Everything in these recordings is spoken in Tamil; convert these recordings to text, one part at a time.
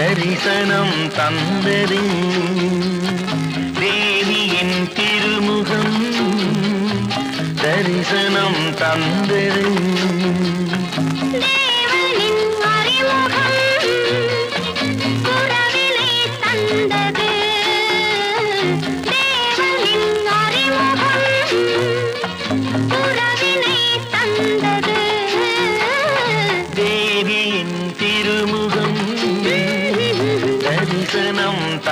தரிசனம் தந்தது தேவியின் திருமுகம் தரிசனம் தந்தது. தேவி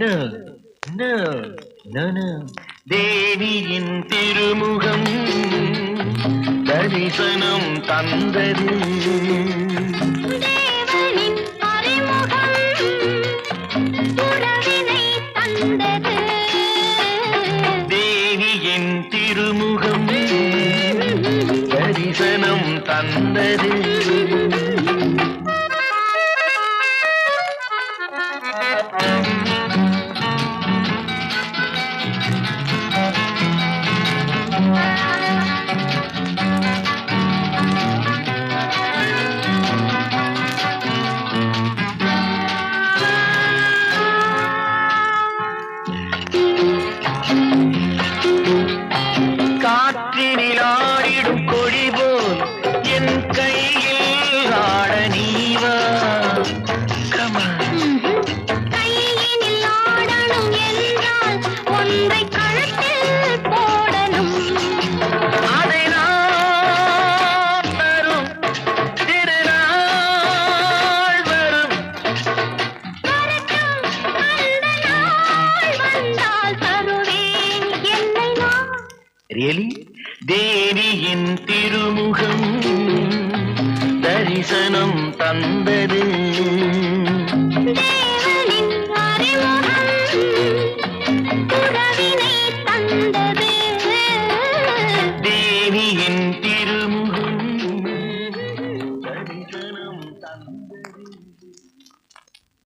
no, no, no, no. தேவியின் திருமுகம் தரிசனம் தந்தது. தேவியின் திருமுகம் தரிசனம் தந்தது. ரியலி தேவியின் திருமுகம் தரிசனம் தந்தது.